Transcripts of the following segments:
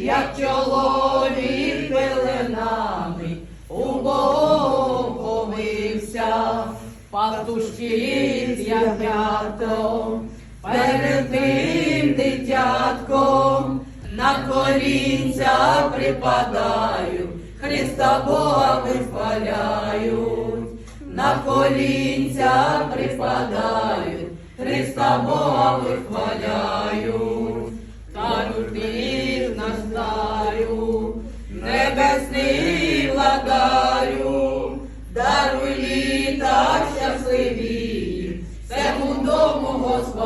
як чоловік пеленами у повився, пастушки з ягнятом, перед тим дитятком на колінця припадають, Христа Бога вихваляють, на колінця припадають, Христа Бога вихваляють.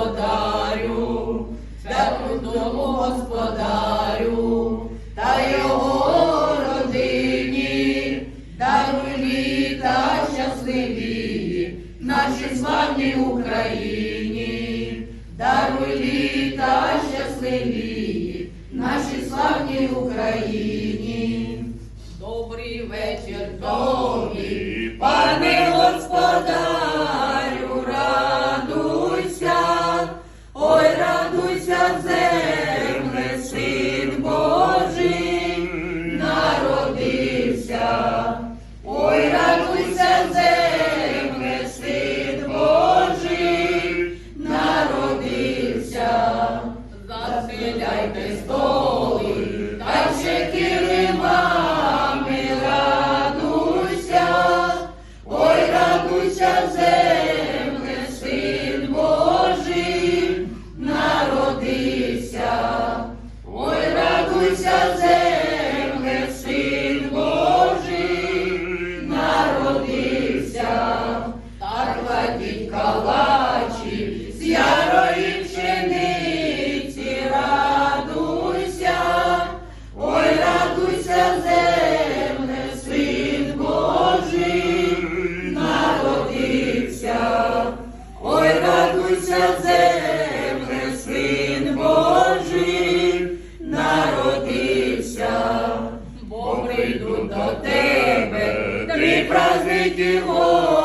господарю, та крутому господарю, та його родині, даруй літа щасливі, нашій славні Україні, даруй літа щасливі, наші славні Україні, добрий вечір. Jesus Lady War.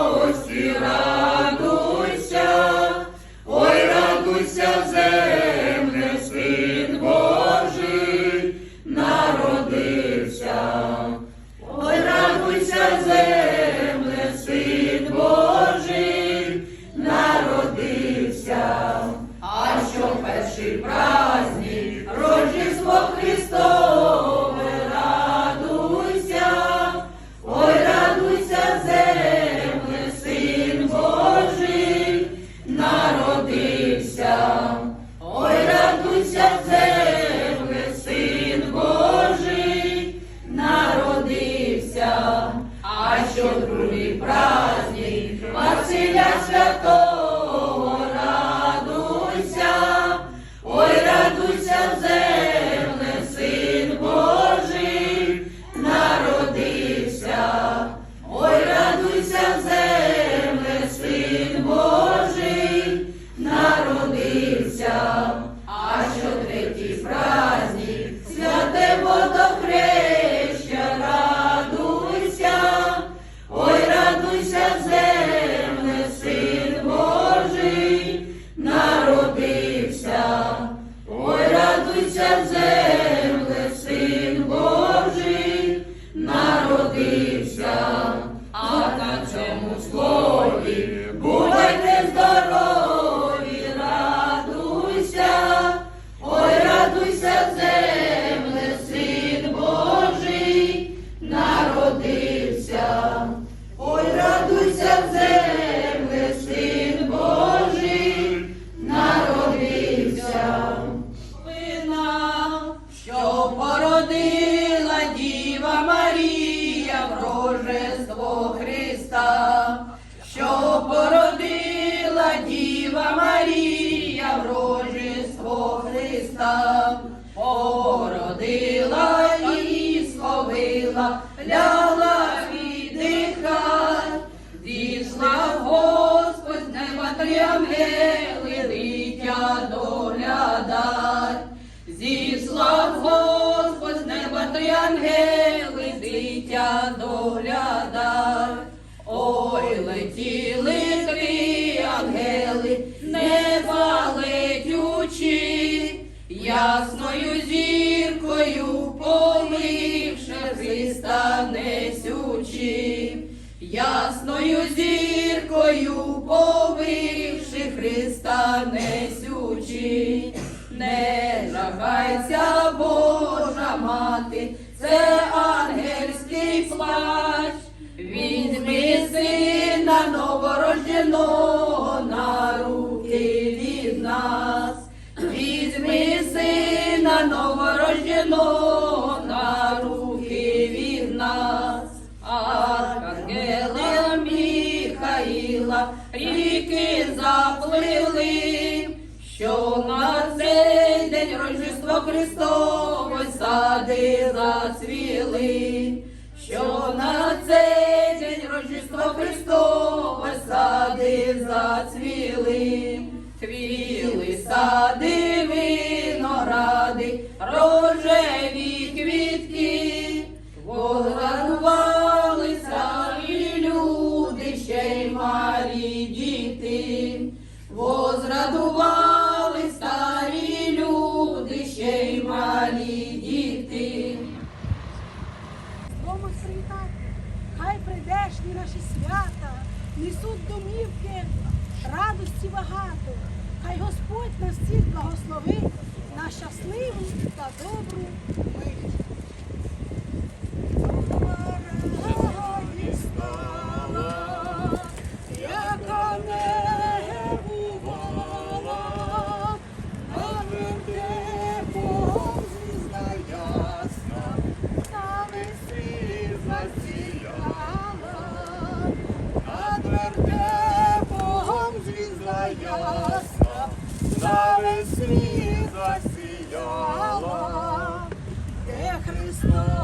Ходила і словила, ляла віддихать, дійшла в Господь неба тряме лилиття доглядать, зійшла в Господь неба тряме лилиття доглядать. Христа несючи, ясною зіркою повивши Христа несючи, не жахайся, Божа мати, це ангельський плач. Візьми сина новорожденого на руки від нас. Візьми сина новорожденого на руки ріки заплили, що на цей день Рождество Христове сади зацвіли, що на цей день Рождество Христове сади зацвіли, Хвіли сади, виногради, рожеві малі діти. Комусь привітати, хай прийдешні наші свята, несуть домівки, радості багато, хай Господь нас всіх благословить на щасливу та добру мить. Bye.